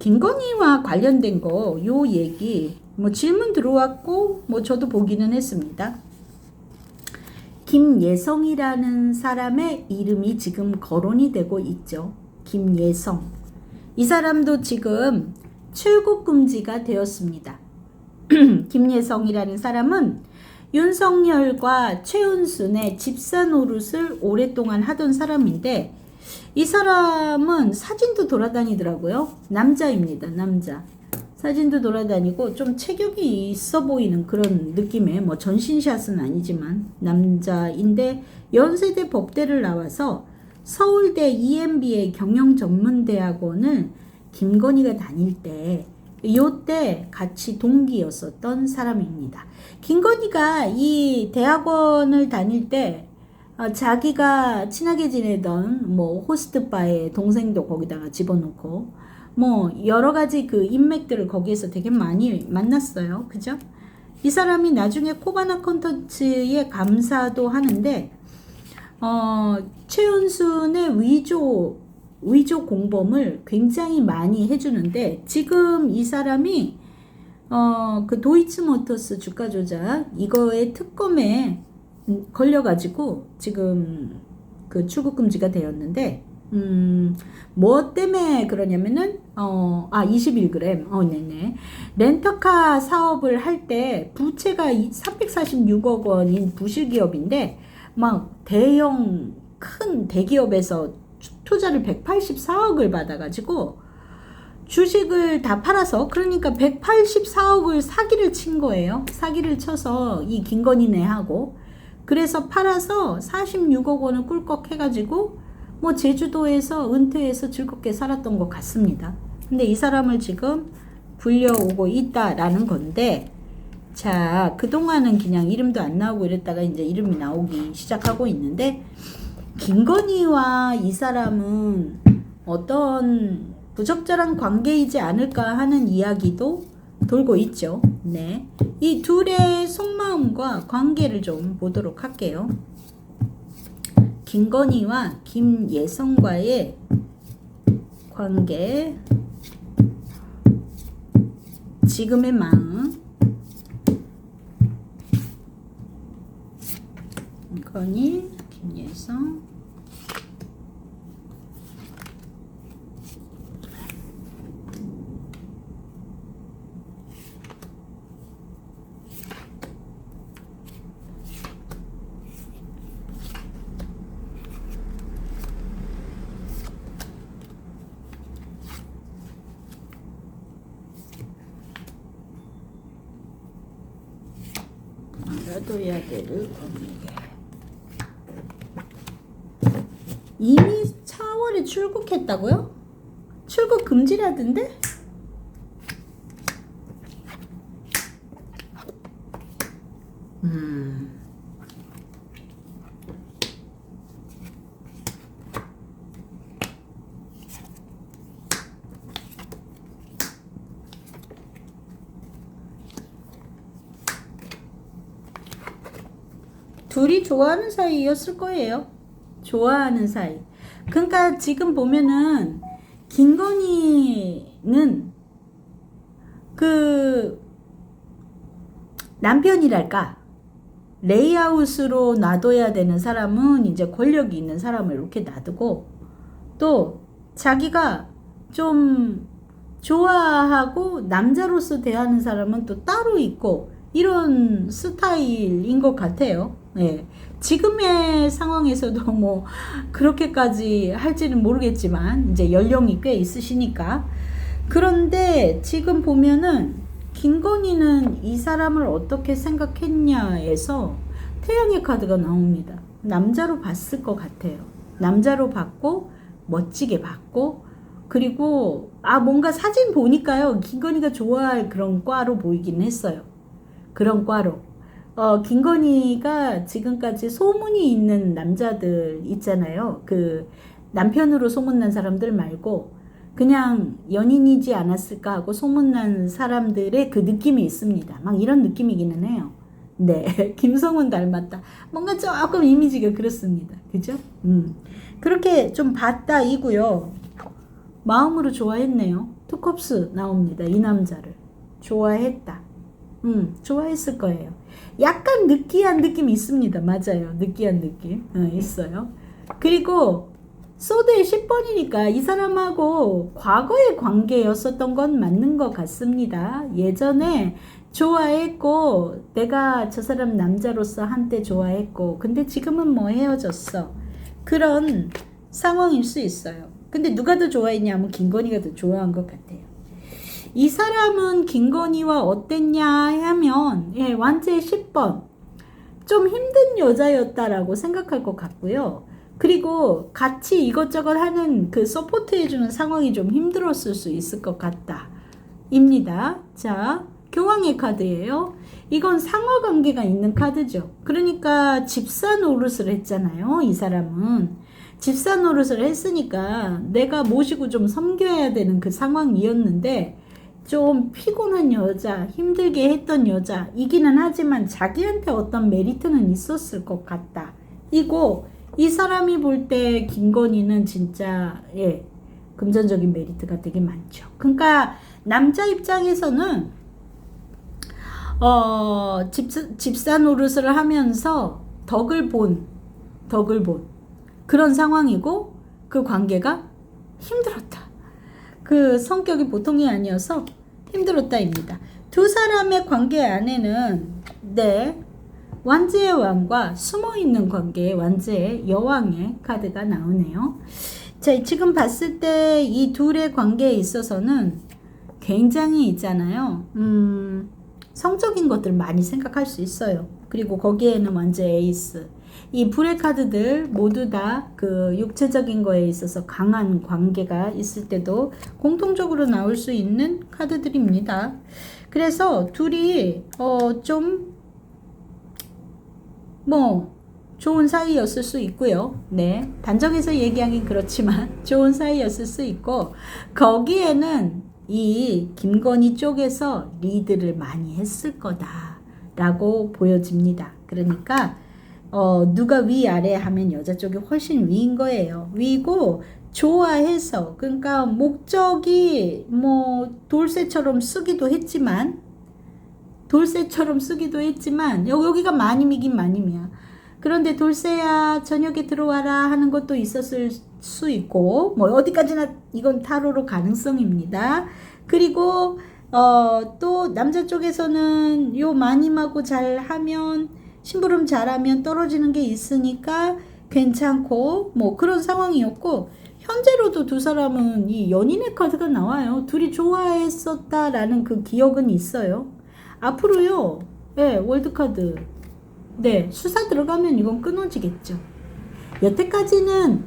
김건희와 관련된 거, 요 얘기, 뭐 질문 들어왔고, 뭐 저도 보기는 했습니다. 김예성이라는 사람의 이름이 지금 거론이 되고 있죠. 김예성. 이 사람도 지금 출국 금지가 되었습니다. 김예성이라는 사람은 윤석열과 최은순의 집사 노릇을 오랫동안 하던 사람인데 이 사람은 사진도 돌아다니더라고요. 남자입니다. 남자. 사진도 돌아다니고 좀 체격이 있어 보이는 그런 느낌의 뭐 전신샷은 아니지만 남자인데 연세대 법대를 나와서 서울대 EMBA 경영전문대학원을 김건희가 다닐 때 요때 같이 동기였었던 사람입니다. 김건희가 이 대학원을 다닐 때 어, 자기가 친하게 지내던 뭐 호스트 바의 동생도 거기다가 집어넣고 뭐 여러 가지 그 인맥들을 거기에서 되게 많이 만났어요. 그죠? 이 사람이 나중에 코바나 콘텐츠에 감사도 하는데 어, 최은순의 위조 위조 공범을 굉장히 많이 해주는데 지금 이 사람이 어, 그 도이치모터스 주가 조작 이거의 특검에 음, 걸려가지고 지금 그 출국 금지가 되었는데 음, 뭐 때문에 그러냐면은, 어, 아, 21g. 어, 네네. 렌터카 사업을 할 때 부채가 346억 원인 부실기업인데, 막 대형 큰 대기업에서 투자를 184억을 받아가지고, 주식을 다 팔아서, 그러니까 184억을 사기를 친 거예요. 사기를 쳐서 이 김건희네 하고. 그래서 팔아서 46억 원을 꿀꺽 해가지고, 뭐 제주도에서 은퇴해서 즐겁게 살았던 것 같습니다. 근데 이 사람을 지금 불려오고 있다라는 건데, 자, 그동안은 그냥 이름도 안 나오고 이랬다가 이제 이름이 나오기 시작하고 있는데, 김건희와 이 사람은 어떤 부적절한 관계이지 않을까 하는 이야기도 돌고 있죠. 네. 이 둘의 속마음과 관계를 좀 보도록 할게요. 김건희와 김예성과의 관계, 지금의 마음, 김건희, 김예성, 될 관계. 이미 4월에 출국했다고요? 출국 금지라던데? 음. 둘이 좋아하는 사이였을 거예요. 좋아하는 사이. 그러니까 지금 보면은 김건희는 그 남편이랄까 레이아웃으로 놔둬야 되는 사람은 이제 권력이 있는 사람을 이렇게 놔두고 또 자기가 좀 좋아하고 남자로서 대하는 사람은 또 따로 있고 이런 스타일인 것 같아요. 예. 지금의 상황에서도 뭐 그렇게까지 할지는 모르겠지만 이제 연령이 꽤 있으시니까 그런데 지금 보면은 김건희는 이 사람을 어떻게 생각했냐에서 태양의 카드가 나옵니다. 남자로 봤을 것 같아요. 남자로 봤고 멋지게 봤고 그리고 아 뭔가 사진 보니까요 김건희가 좋아할 그런 과로 보이긴 했어요. 그런 과로. 어, 김건희가 지금까지 소문이 있는 남자들 있잖아요. 그 남편으로 소문난 사람들 말고 그냥 연인이지 않았을까 하고 소문난 사람들의 그 느낌이 있습니다. 막 이런 느낌이기는 해요. 네. 김성훈 닮았다. 뭔가 조금 이미지가 그렇습니다. 그죠? 음. 그렇게 좀 봤다 이고요. 마음으로 좋아했네요. 투컵스 나옵니다. 이 남자를. 좋아했다. 음, 좋아했을 거예요. 약간 느끼한 느낌이 있습니다. 맞아요. 느끼한 느낌. 어, 있어요. 그리고 소드의 10번이니까 이 사람하고 과거의 관계였었던 건 맞는 것 같습니다. 예전에 좋아했고, 내가 저 사람 남자로서 한때 좋아했고, 근데 지금은 뭐 헤어졌어. 그런 상황일 수 있어요. 근데 누가 더 좋아했냐면 김건희가 더 좋아한 것 같아요. 이 사람은 김건희와 어땠냐 하면, 예, 완제 10번. 좀 힘든 여자였다라고 생각할 것 같고요. 그리고 같이 이것저것 하는 그 서포트 해주는 상황이 좀 힘들었을 수 있을 것 같다. 입니다. 자, 교황의 카드예요. 이건 상하 관계가 있는 카드죠. 그러니까 집사 노릇을 했잖아요. 이 사람은. 집사 노릇을 했으니까 내가 모시고 좀 섬겨야 되는 그 상황이었는데 좀 피곤한 여자, 힘들게 했던 여자 이기는 하지만 자기한테 어떤 메리트는 있었을 것 같다. 이거 이 사람이 볼 때 김건희는 진짜 예 금전적인 메리트가 되게 많죠. 그러니까 남자 입장에서는 어 집사, 집사 노릇을 하면서 덕을 본 덕을 본 그런 상황이고 그 관계가 힘들었다. 그 성격이 보통이 아니어서 힘들었다입니다. 두 사람의 관계 안에는 네 완제의 왕과 숨어 있는 관계의 완제의 여왕의 카드가 나오네요. 자, 지금 봤을 때 이 둘의 관계에 있어서는 굉장히 있잖아요. 음, 성적인 것들 많이 생각할 수 있어요. 그리고 거기에는 완제 에이스. 이 불의 카드들 모두 다 그 육체적인 거에 있어서 강한 관계가 있을 때도 공통적으로 나올 수 있는 카드들입니다. 그래서 둘이 어 좀 뭐 좋은 사이였을 수 있고요. 네. 단정해서 얘기하긴 그렇지만 좋은 사이였을 수 있고 거기에는 이 김건희 쪽에서 리드를 많이 했을 거다라고 보여집니다. 그러니까 어, 누가 위아래 하면 여자 쪽이 훨씬 위인 거예요. 위고 좋아해서 그러니까 목적이 뭐 돌쇠처럼 쓰기도 했지만 돌쇠처럼 쓰기도 했지만 여기가 마님이긴 마님이야. 그런데 돌쇠야 저녁에 들어와라 하는 것도 있었을 수 있고 뭐 어디까지나 이건 타로로 가능성입니다. 그리고 어, 또 남자 쪽에서는 요 마님하고 잘 하면 심부름 잘하면 떨어지는 게 있으니까 괜찮고 뭐 그런 상황이었고 현재로도 두 사람은 이 연인의 카드가 나와요. 둘이 좋아했었다라는 그 기억은 있어요. 앞으로요, 네, 월드카드. 네, 수사 들어가면 이건 끊어지겠죠. 여태까지는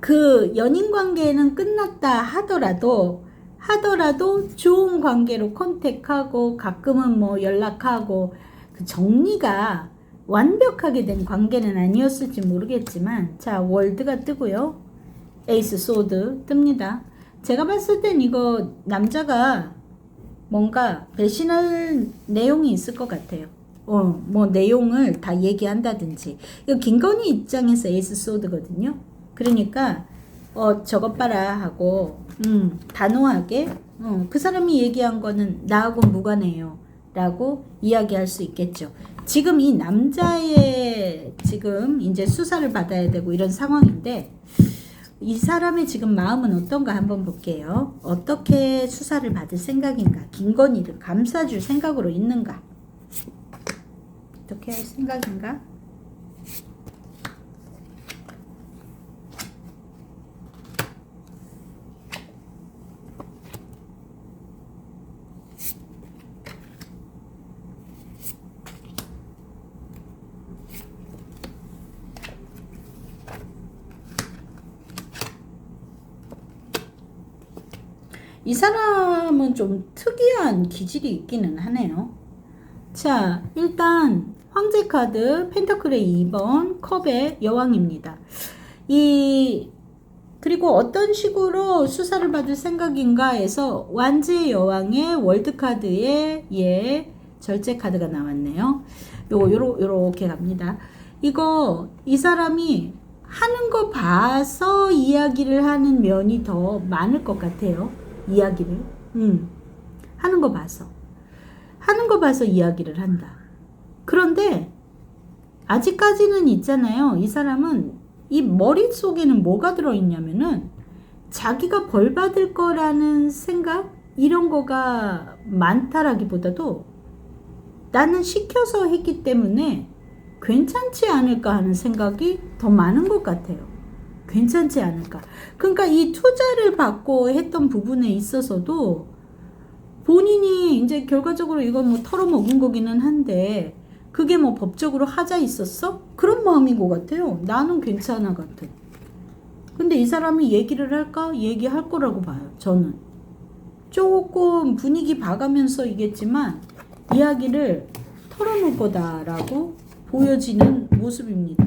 그 연인 관계는 끝났다 하더라도, 하더라도 좋은 관계로 컨택하고 가끔은 뭐 연락하고 그 정리가 완벽하게 된 관계는 아니었을지 모르겠지만, 자, 월드가 뜨고요. 에이스 소드 뜹니다. 제가 봤을 땐 이거 남자가 뭔가 배신할 내용이 있을 것 같아요. 어, 뭐 내용을 다 얘기한다든지. 이거 김건희 입장에서 에이스 소드거든요. 그러니까 어 저것 봐라 하고 음, 단호하게 어, 그 사람이 얘기한 거는 나하고 무관해요. 라고 이야기할 수 있겠죠. 지금 이 남자의 지금 이제 수사를 받아야 되고 이런 상황인데 이 사람의 지금 마음은 어떤가 한번 볼게요. 어떻게 수사를 받을 생각인가? 김건희를 감싸줄 생각으로 있는가? 어떻게 할 생각인가? 이 사람은 좀 특이한 기질이 있기는 하네요. 자, 일단 황제 카드 펜타클의 2번 컵의 여왕입니다. 이 그리고 어떤 식으로 수사를 받을 생각인가에서 완제 여왕의 월드 카드에 예 절제 카드가 나왔네요. 요거 요러, 요렇게 갑니다. 이거 이 사람이 하는 거 봐서 이야기를 하는 면이 더 많을 것 같아요. 이야기를. 음. 하는 거 봐서. 하는 거 봐서 이야기를 한다. 그런데 아직까지는 있잖아요. 이 사람은 이 머릿속에는 뭐가 들어있냐면은 자기가 벌 받을 거라는 생각 이런 거가 많다라기보다도 나는 시켜서 했기 때문에 괜찮지 않을까 하는 생각이 더 많은 것 같아요. 괜찮지 않을까. 그러니까 이 투자를 받고 했던 부분에 있어서도 본인이 이제 결과적으로 이건 뭐 털어먹은 거기는 한데 그게 뭐 법적으로 하자 있었어? 그런 마음인 것 같아요. 나는 괜찮아 같은. 근데 이 사람이 얘기를 할까? 얘기할 거라고 봐요. 저는. 조금 분위기 봐가면서 이겠지만 이야기를 털어놓을 거다라고 보여지는 모습입니다.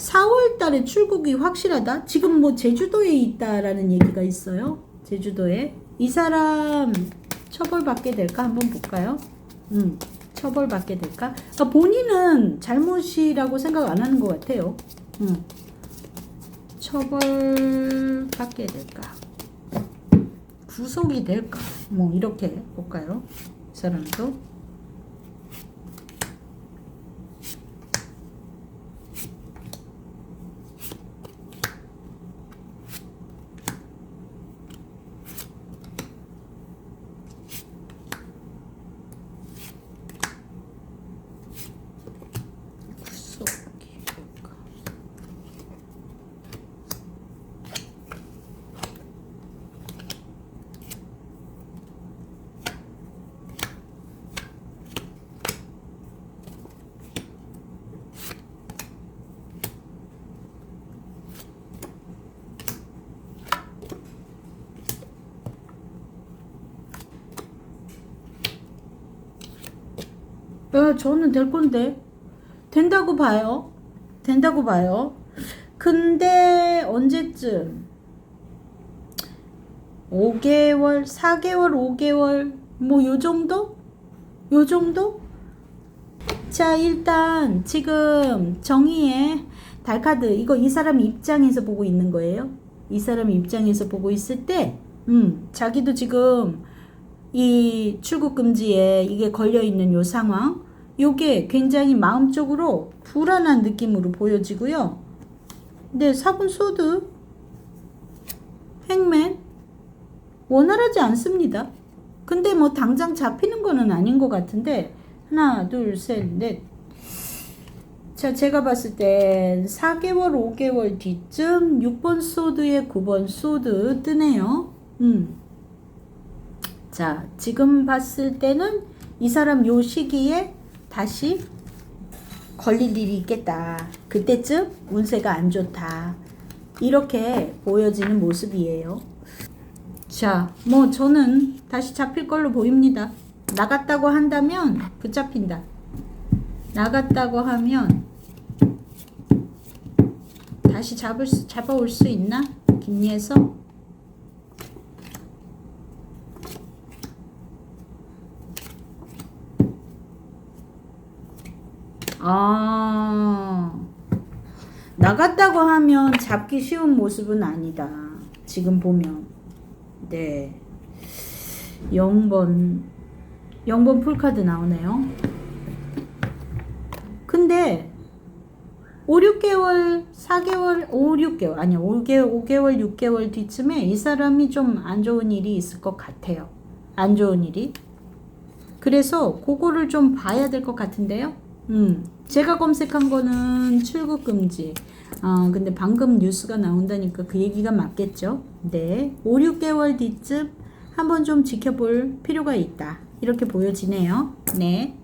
4월 달에 출국이 확실하다? 지금 뭐 제주도에 있다라는 얘기가 있어요. 제주도에. 이 사람 처벌받게 될까? 한번 볼까요? 음, 처벌받게 될까? 아, 본인은 잘못이라고 생각 안 하는 것 같아요. 음. 처벌받게 될까? 구속이 될까? 뭐 이렇게 볼까요? 이 사람도 야, 저는 될 건데. 된다고 봐요. 된다고 봐요. 근데 언제쯤? 5개월, 4개월, 5개월, 뭐 요 정도? 요 정도? 자, 일단 지금 정의의 달카드 이거 이 사람 입장에서 보고 있는 거예요. 이 사람 입장에서 보고 있을 때, 음, 자기도 지금 이 출국 금지에 이게 걸려 있는 요 상황, 요게 굉장히 마음적으로 불안한 느낌으로 보여지고요. 근데 사분 소드, 행맨 원활하지 않습니다. 근데 뭐 당장 잡히는 거는 아닌 것 같은데 하나, 둘, 셋, 넷. 자, 제가 봤을 땐 4개월, 5개월 뒤쯤 6번 소드에 9번 소드 뜨네요. 음. 자, 지금 봤을 때는 이 사람 요 시기에 다시 걸릴 일이 있겠다. 그때쯤 운세가 안 좋다. 이렇게 보여지는 모습이에요. 자, 뭐 저는 다시 잡힐 걸로 보입니다. 나갔다고 한다면 붙잡힌다. 나갔다고 하면 다시 잡을 수, 잡아올 수 있나? 김예서? 아, 나갔다고 하면 잡기 쉬운 모습은 아니다. 지금 보면. 네. 0번, 0번 풀카드 나오네요. 근데, 5, 6개월, 4개월, 5, 6개월, 아니요, 5개월, 5개월, 6개월 뒤쯤에 이 사람이 좀 안 좋은 일이 있을 것 같아요. 안 좋은 일이. 그래서 그거를 좀 봐야 될 것 같은데요. 음, 제가 검색한 거는 출국 금지. 아, 근데 방금 뉴스가 나온다니까 그 얘기가 맞겠죠? 네. 5, 6개월 뒤쯤 한번 좀 지켜볼 필요가 있다. 이렇게 보여지네요. 네.